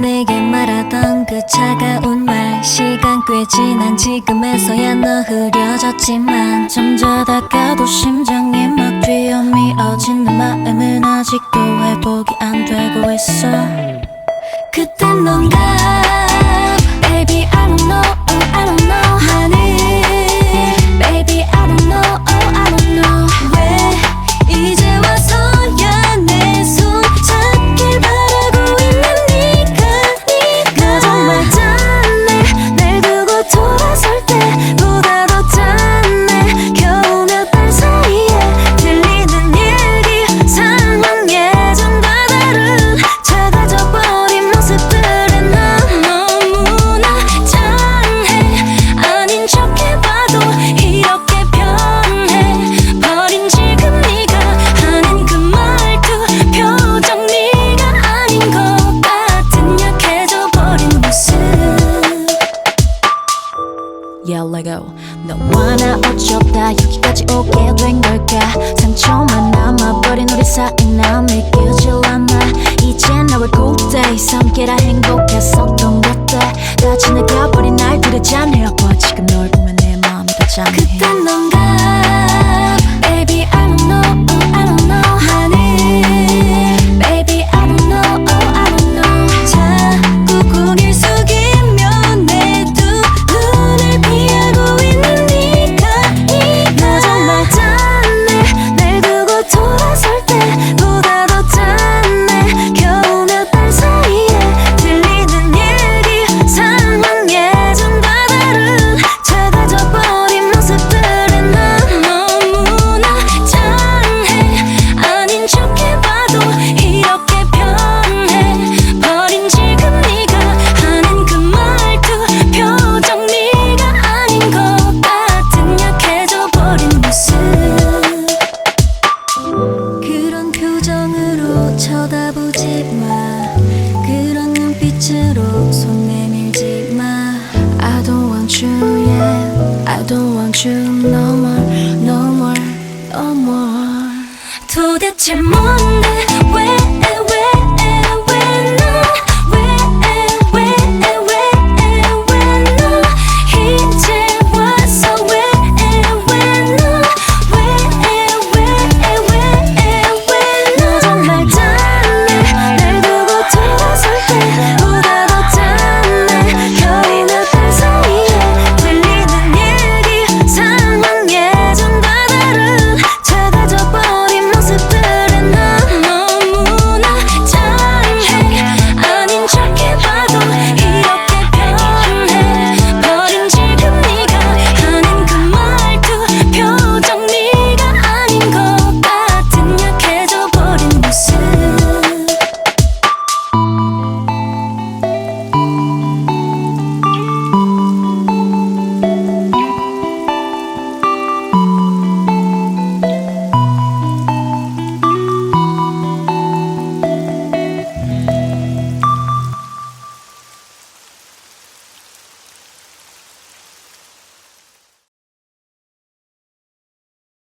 내게 말하던 그 차가운 말. 시간 꽤 지난 지금에서야 너 흐려졌지만 잠자다가도 심장이 막 뛰어 미어진 내 마음은 아직도 회복이 안 되고 있어. 그땐 뭔가 yeah let go. 너와 나 어쩌다. 여기까지 오게 된 걸까? 상처만 남아버린 우리 사이 난 느끼질 않아. 이제 나올 골대 삼계라 행복했었던 그때. 다 지나가버린 날들을 잔해봐 지금 널 보면 내 마음이 다 잔해 도대체 뭔데